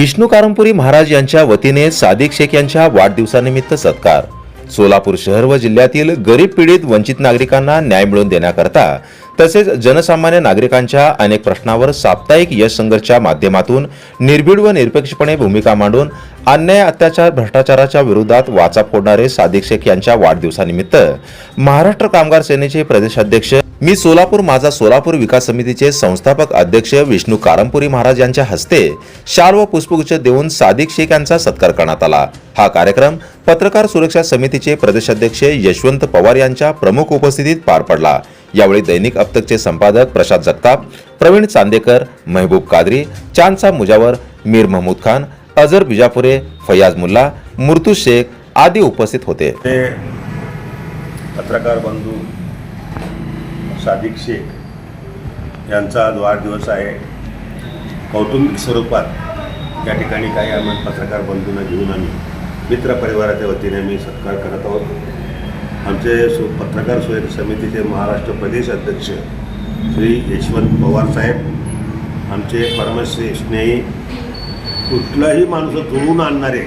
विष्णू कारंपुरी महाराज यांच्या वतीने सादिक शेख यांच्या वाढदिवसानिमित्त सत्कार. सोलापूर शहर व जिल्ह्यातील गरीब पीडित वंचित नागरिकांना न्याय मिळवून देण्याकरता तसेच जनसामान्य नागरिकांच्या अनेक प्रश्नावर साप्ताहिक यश संघर्षच्या माध्यमातून निर्भीड व निरपेक्षपणे भूमिका मांडून अन्याय अत्याचार भ्रष्टाचाराच्या विरोधात वाचा फोडणारे सादिक शेख यांच्या वाढदिवसानिमित्त महाराष्ट्र कामगार सेनेचे प्रदेशाध्यक्ष मी सोलापूर माझा सोलापूर विकास समितीचे संस्थापक अध्यक्ष विष्णू कारंपुरी महाराज यांच्या हस्ते शाल व पुष्पगुच्छ देऊन सादिक शेख यांचा सत्कार करण्यात आला. हा कार्यक्रम पत्रकार सुरक्षा समितीचे प्रदेशाध्यक्ष यशवंत पवार यांच्या प्रमुख उपस्थितीत पार पडला. यावेळी दैनिक अप्तकचे संपादक प्रसाद जगताप प्रवीण चांदेकर महबूब कादरी चांदसा मुजावर मीर महमूद खान अझर बिजापुरे फयाज मुल्ला मुर्तू शेख आदी उपस्थित होते. पत्रकार बंधू सादिक शेख यांचा आज वाढदिवस आहे. कौटुंबिक स्वरूपात या ठिकाणी काही आम्ही पत्रकार बंधूंना घेऊन आम्ही मित्रपरिवाराच्या वतीने आम्ही सत्कार करत आहोत. आमचे सु पत्रकार सुरक्षा समितीचे महाराष्ट्र प्रदेश अध्यक्ष श्री यशवंत पवार साहेब आमचे परमश्री स्नेही कुठलाही माणूस जुळून आणणारे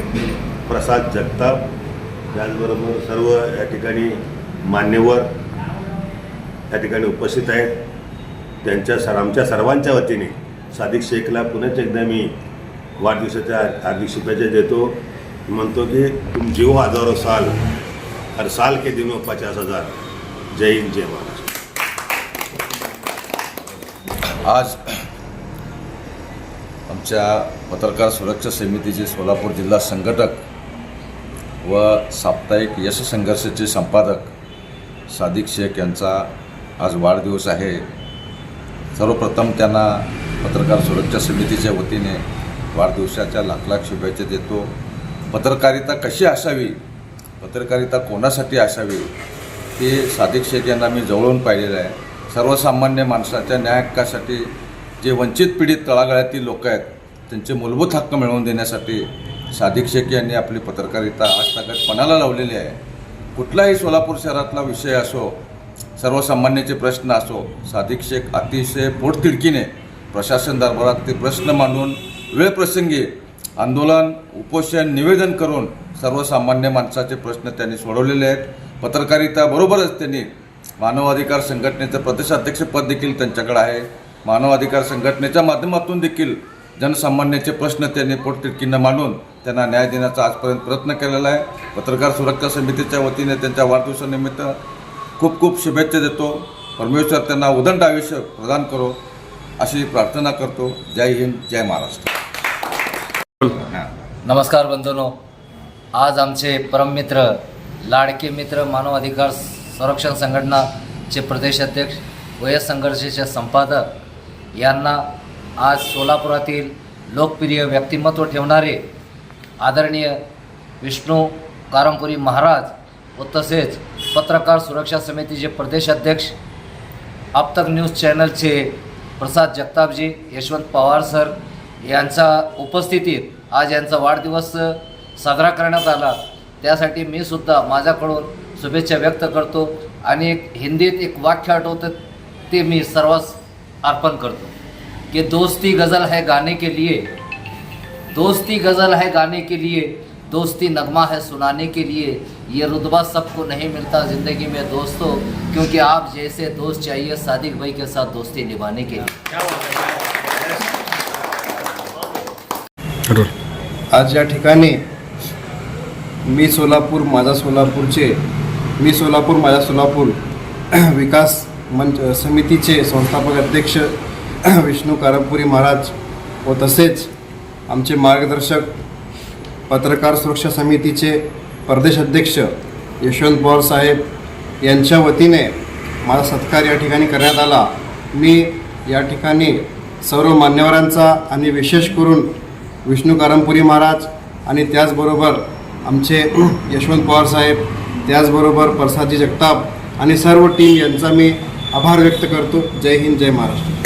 प्रसाद जगताप त्याचबरोबर सर्व या ठिकाणी मान्यवर या ठिकाणी उपस्थित आहेत. त्यांच्या सर आमच्या सर्वांच्या वतीने सादिक शेखला पुन्हा एकदा मी वाढदिवसाच्या हार्दिक शुभेच्छा देतो. म्हणतो की तुम जीव हजारो साल हर साल के दिनों पचास हजार. जय हिंद जय महाराष्ट्र. आज आमच्या पत्रकार सुरक्षा समितीचे सोलापूर जिल्हा संघटक व साप्ताहिक यश संघर्षाचे संपादक सादिक शेख यांचा आज वाढदिवस आहे. सर्वप्रथम त्यांना पत्रकार सुरक्षा समितीच्या वतीने वाढदिवसाच्या लाख लाख शुभेच्छा देतो. पत्रकारिता कशी असावी? पत्रकारिता कोणासाठी असावी? ते सादिक शेख यांना मी जवळून पाहिलेलं आहे. सर्वसामान्य माणसाच्या न्याय हक्कासाठी जे वंचित पीडित तळागाळातील लोक आहेत त्यांचे मूलभूत हक्क मिळवून देण्यासाठी सादिक शेख यांनी आपली पत्रकारिता आज ताकद पणाला लावलेली आहे? कुठलाही सोलापूर शहरातला विषय असो सर्वसामान्याचे प्रश्न असो सादिक अतिशय पोटतिडकीने प्रशासन दरबारात ते प्रश्न मांडून वेळप्रसंगी आंदोलन उपोषण निवेदन करून सर्वसामान्य माणसाचे प्रश्न त्यांनी सोडवलेले आहेत. पत्रकारिता बरोबरच त्यांनी मानवाधिकार संघटनेचं प्रदेशाध्यक्षपद देखील त्यांच्याकडे आहे. मानवाधिकार संघटनेच्या माध्यमातून देखील जनसामान्याचे प्रश्न त्यांनी पोटतिडकीनं मांडून त्यांना न्याय देण्याचा आजपर्यंत प्रयत्न केलेला आहे. पत्रकार सुरक्षा समितीच्या वतीने त्यांच्या वाढदिवसानिमित्त खूप खूप शुभेच्छा देतो. परमेश्वर त्यांना उदंड आयुष्य प्रदान करो अशी प्रार्थना करतो. जय हिंद जय महाराष्ट्र. नमस्कार बंधनो. आज आमचे परममित्र लाडके मित्र मानव अधिकार संरक्षण संघटनाचे प्रदेशाध्यक्ष वयस संघर्षाचे संपादक यांना आज सोलापुरातील लोकप्रिय व्यक्तिमत्व ठेवणारे आदरणीय विष्णू कारंपुरी महाराज व तसेच पत्रकार सुरक्षा समितीचे प्रदेशाध्यक्ष आपतक न्यूज चॅनलचे प्रसाद जगतापजी यशवंत पवार सर यांच्या उपस्थितीत आज यांचा वाढदिवस साजरा करण्यात आला. त्यासाठी मी सुद्धा माझ्याकडून शुभेच्छा व्यक्त करतो आणि एक हिंदीत एक वाक्य आठवतं ते मी सर्वांस अर्पण करतो. की दोस्ती गझल है गाने के लिए दोस्ती गज़ल है गाने के लिए दोस्ती नगमा है सुनाने के लिए। ये रुतबा सबको नहीं मिलता ज़िंदगी में दोस्तों क्योंकि आप जैसे दोस्त चाहिए सादिक भाई के साथ दोस्ती निभाने के लिए। आज या ठिकाणी मी सोलापूर माझा सोलापूरचे मी सोलापूर माझा सोलापूर विकास मंच समितीचे संस्थापक अध्यक्ष विष्णू कारंपुरी महाराज व तसेच आमचे मार्गदर्शक पत्रकार सुरक्षा समितीचे प्रदेश अध्यक्ष यशवंत पवार साहेब यांच्या वतीने माझा सत्कार या ठिकाणी करण्यात आला. मी या ठिकाणी सर्व मान्यवरांचा आणि विशेष करून विष्णू कारमपुरी महाराज आणि त्याचबरोबर आमचे यशवंत पवार साहेब त्याचबरोबर प्रसादजी जगताप आणि सर्व टीम यांचा मी आभार व्यक्त करतो. जय हिंद जय महाराष्ट्र.